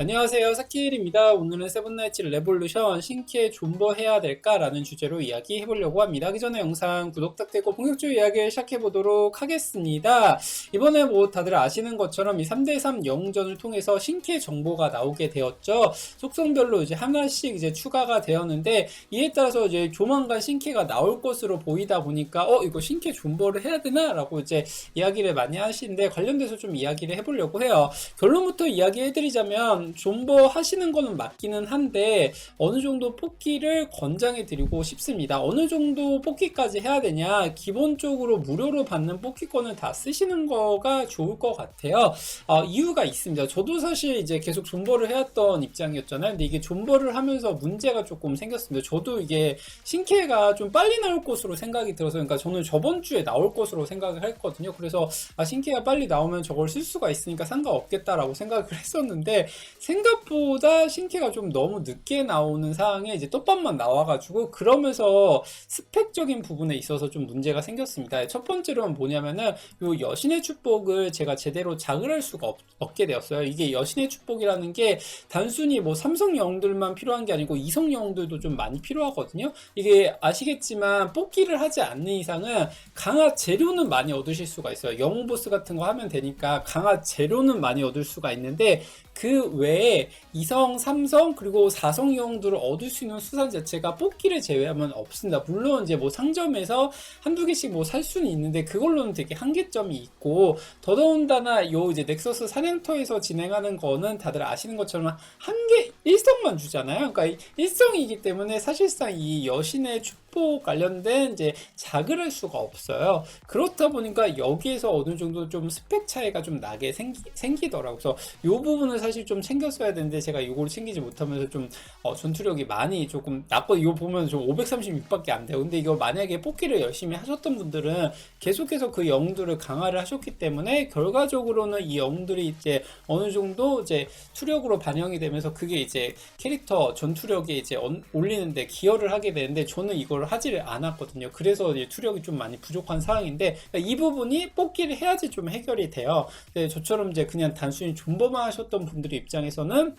안녕하세요. 사키일입니다. 오늘은 세븐나이츠 레볼루션 신캐 존버 해야 될까라는 주제로 이야기 해보려고 합니다. 그 전에 영상 구독 부탁드리고 본격적으로 이야기를 시작해보도록 하겠습니다. 이번에 뭐 다들 아시는 것처럼 이 3대3 영전을 통해서 신캐 정보가 나오게 되었죠. 속성별로 이제 하나씩 이제 추가가 되었는데 이에 따라서 이제 조만간 신캐가 나올 것으로 보이다 보니까 어 이거 신캐 존버를 해야 되나? 라고 이제 이야기를 많이 하시는데 관련돼서 좀 이야기를 해보려고 해요. 결론부터 이야기해드리자면 존버 하시는 거는 맞기는 한데 어느 정도 뽑기를 권장해 드리고 싶습니다. 어느 정도 뽑기까지 해야 되냐? 기본적으로 무료로 받는 뽑기권을 다 쓰시는 거가 좋을 것 같아요. 어, 이유가 있습니다. 저도 사실 이제 계속 존버를 해왔던 입장이었잖아요. 근데 이게 존버를 하면서 문제가 조금 생겼습니다. 저도 이게 신캐가 좀 빨리 나올 것으로 생각이 들어서 그러니까 저는 저번 주에 나올 것으로 생각을 했거든요. 그래서 아 신캐가 빨리 나오면 저걸 쓸 수가 있으니까 상관없겠다라고 생각을 했었는데 생각보다 신캐가 좀 너무 늦게 나오는 상황에 이제 떡밥만 나와가지고 그러면서 스펙적인 부분에 있어서 좀 문제가 생겼습니다. 첫 번째로는 뭐냐면은 요 여신의 축복을 제가 제대로 자극할 수가 없, 없게 되었어요. 이게 여신의 축복이라는 게 단순히 뭐 삼성 영웅들만 필요한 게 아니고 이성 영웅들도 좀 많이 필요하거든요. 이게 아시겠지만 뽑기를 하지 않는 이상은 강화 재료는 많이 얻으실 수가 있어요. 영웅 보스 같은 거 하면 되니까 강화 재료는 많이 얻을 수가 있는데 그 외에 이성, 삼성 그리고 사성 영웅들을 얻을 수 있는 수산 자체가 뽑기를 제외하면 없습니다. 물론 이제 뭐 상점에서 한두 개씩 뭐 살 수는 있는데 그걸로는 되게 한계점이 있고 더더군다나 요 이제 넥서스 사냥터에서 진행하는 거는 다들 아시는 것처럼 한개 일성만 주잖아요. 그러니까 일성이기 때문에 사실상 이 여신의 축복 관련된 이제 자극할 수가 없어요. 그렇다 보니까 여기에서 어느 정도 좀 스펙 차이가 좀 나게 생기, 생기더라고요. 그래서 요 부분을 사실 좀 챙겼어야 되는데 제가 요거를 챙기지 못하면서 좀 어, 전투력이 많이 조금 낮고 이거 보면 좀 536밖에 안 돼요. 근데 이거 만약에 뽑기를 열심히 하셨던 분들은 계속해서 그 영웅들을 강화를 하셨기 때문에 결과적으로는 이 영웅들이 이제 어느 정도 이제 투력으로 반영이 되면서 그게 이제 캐릭터 전투력에 이제 언- 올리는데 기여를 하게 되는데 저는 이걸 하지를 않았거든요. 그래서 이제 투력이 좀 많이 부족한 상황인데 이 부분이 뽑기를 해야지 좀 해결이 돼요. 근데 저처럼 이제 그냥 단순히 존버만 하셨던 분들 입장에서는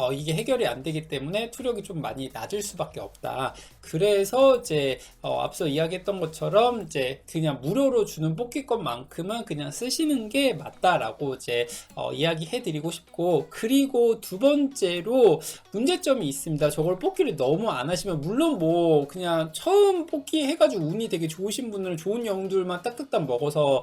어, 이게 해결이 안 되기 때문에 투력이 좀 많이 낮을 수밖에 없다. 그래서 이제 어, 앞서 이야기했던 것처럼 이제 그냥 무료로 주는 뽑기권만큼은 그냥 쓰시는 게 맞다라고 이제 어, 이야기해드리고 싶고 그리고 두 번째로 문제점이 있습니다. 저걸 뽑기를 너무 안 하시면 물론 뭐 그냥 처음 뽑기 해가지고 운이 되게 좋으신 분들은 좋은 영웅들만 딱딱딱 먹어서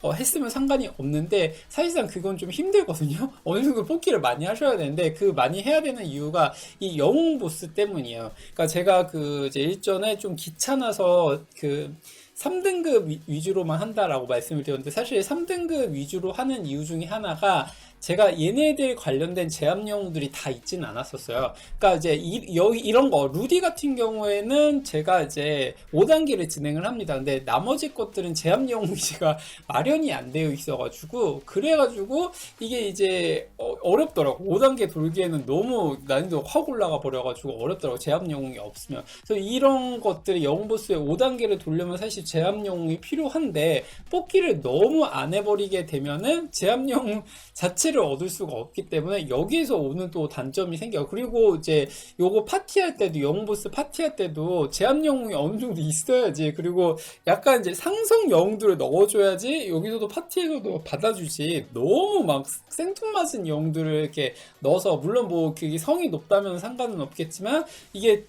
어, 했으면 상관이 없는데 사실상 그건 좀 힘들거든요. 어느 정도 뽑기를 많이 하셔야 되는데 그 많이 해야 되는 이유가 이 영웅 보스 때문이에요. 그러니까 제가 그 이제 일전에 좀 귀찮아서 그 3등급 위, 위주로만 한다라고 말씀을 드렸는데 사실 3등급 위주로 하는 이유 중에 하나가 제가 얘네들 관련된 제압 영웅들이 다 있지는 않았었어요. 그러니까 이제 이, 여기 이런 거 루디 같은 경우에는 제가 이제 5단계를 진행을 합니다. 근데 나머지 것들은 제압 영웅이 제가 마련이 안 되어 있어가지고 그래가지고 이게 이제 어, 렵더라고 5단계 돌기에는 너무 난이도 확 올라가 버려가지고 어렵더라고 제압 영웅이 없으면. 그래서 이런 것들이 영웅 보스의 5단계를 돌려면 사실 제압 영웅이 필요한데 뽑기를 너무 안 해버리게 되면은 제압 영웅 자체 를 얻을 수가 없기 때문에 여기에서 오는 또 단점이 생겨요. 그리고 이제 요거 파티할 때도 영웅 보스 파티할 때도 제압 영웅이 어느 정도 있어야지. 그리고 약간 이제 상성 영웅들을 넣어줘야지 여기서도 파티에서도 받아주지. 너무 막 생뚱맞은 영웅들을 이렇게 넣어서 물론 뭐 그게 성이 높다면 상관은 없겠지만 이게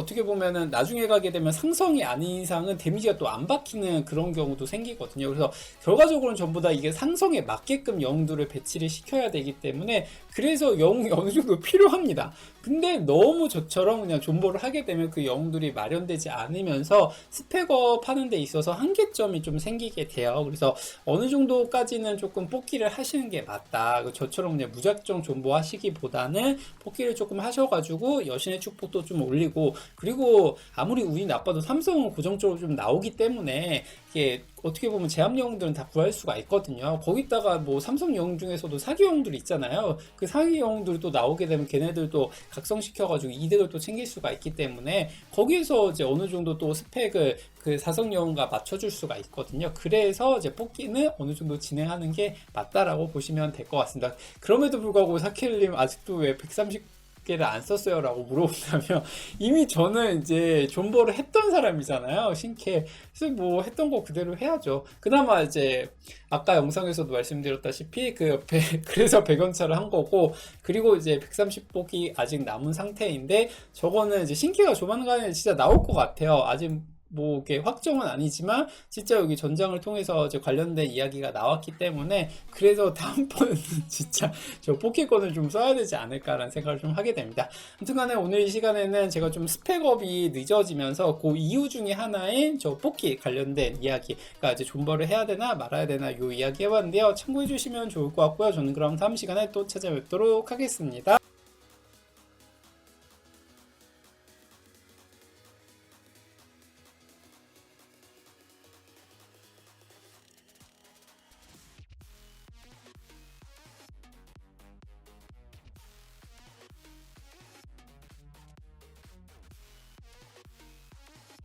어떻게 보면은 나중에 가게 되면 상성이 아닌 이상은 데미지가 또 안 박히는 그런 경우도 생기거든요. 그래서 결과적으로는 전부 다 이게 상성에 맞게끔 영웅들을 배치를 시켜야 되기 때문에 그래서 영웅이 어느 정도 필요합니다. 근데 너무 저처럼 그냥 존버를 하게 되면 그 영웅들이 마련되지 않으면서 스펙업 하는 데 있어서 한계점이 좀 생기게 돼요. 그래서 어느 정도까지는 조금 뽑기를 하시는 게 맞다. 그 저처럼 그냥 무작정 존버하시기보다는 뽑기를 조금 하셔가지고 여신의 축복도 좀 올리고 그리고 아무리 운이 나빠도 삼성은 고정적으로 좀 나오기 때문에 이게 어떻게 보면 제압 영웅들은 다 구할 수가 있거든요. 거기다가 뭐 삼성 영웅 중에서도 사기 영웅들이 있잖아요. 그 사기 영웅들이 또 나오게 되면 걔네들도 각성시켜가지고 이득을 또 챙길 수가 있기 때문에 거기에서 이제 어느 정도 또 스펙을 그 사성 영웅과 맞춰줄 수가 있거든요. 그래서 이제 뽑기는 어느 정도 진행하는 게 맞다라고 보시면 될 것 같습니다. 그럼에도 불구하고 사킬님 아직도 왜 130 개를 안 썼어요? 라고 물어본다면 이미 저는 이제 존버를 했던 사람이잖아요. 신캐. 그래서 뭐 했던 거 그대로 해야죠. 그나마 이제 아까 영상에서도 말씀드렸다시피 그 배- 그래서 백연차를 한 거고 그리고 이제 130복이 아직 남은 상태인데 저거는 이제 신캐가 조만간에 진짜 나올 것 같아요. 아직 뭐 이게 확정은 아니지만 진짜 여기 전장을 통해서 이제 관련된 이야기가 나왔기 때문에 그래서 다음번에는 진짜 저 포켓권을 좀 써야 되지 않을까라는 생각을 좀 하게 됩니다. 아무튼간에 오늘 이 시간에는 제가 좀 스펙업이 늦어지면서 그 이유 중에 하나인 저 뽑기 관련된 이야기, 그러니까 이제 존버를 해야 되나 말아야 되나 요 이야기 해봤는데요. 참고해 주시면 좋을 것 같고요. 저는 그럼 다음 시간에 또 찾아뵙도록 하겠습니다.